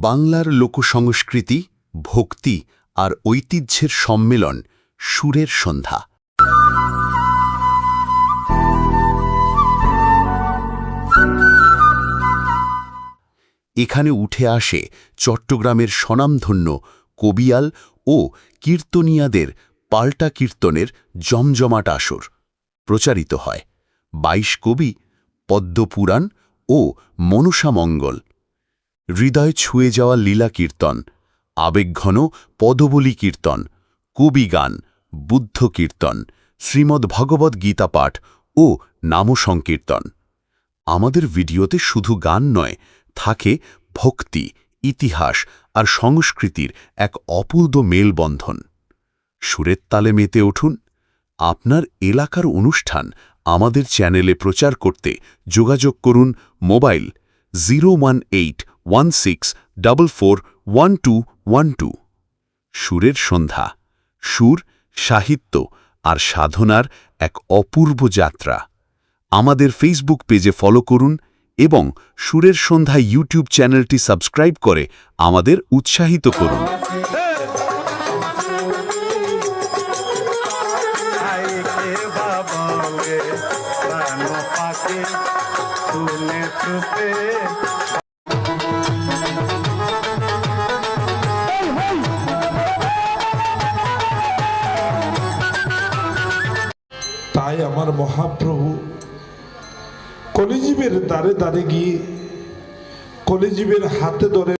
বাংলার লোকসংস্কৃতি, ভক্তি আর ঐতিহ্যের সম্মেলন সুরের সন্ধ্যা। এখানে উঠে আসে চট্টগ্রামের স্বনামধন্য কবিয়াল ও কীর্তনিয়াদের পাল্টা কীর্তনের জমজমাট আসর। প্রচারিত হয়। বাইশ কবি, পদ্মপুরাণ ও মনসামঙ্গল। হৃদয় ছুঁয়ে যাওয়া লীলা কীর্তন, আবেগঘন পদবলী কীর্তন কবিগান বুদ্ধ কীর্তন, শ্রীমদ্ ভগবদ্ গীতা পাঠ ও নামসংকীর্তন। আমাদের ভিডিওতে শুধু গান নয়, থাকে ভক্তি, ইতিহাস আর সংস্কৃতির এক অপূর্ব মেলবন্ধন। সুরের তালে মেতে উঠুন। আপনার এলাকার অনুষ্ঠান আমাদের চ্যানেলে প্রচার করতে যোগাযোগ করুন mobile zero one eight one six double four one two one two সুরের সন্ধ্যা। সুর, সাহিত্য আর সাধনার এক অপূর্ব যাত্রা। আমাদের ফেসবুক পেজে ফলো করুন এবং সুরের সন্ধ্যা ইউটিউব চ্যানেলটি সাবস্ক্রাইব করে আমাদের উৎসাহিত করুন। তাই আমার মহাপ্রভু কলিজীবের দ্বারে দ্বারে গিয়ে কলিজীবের হাতে ধরে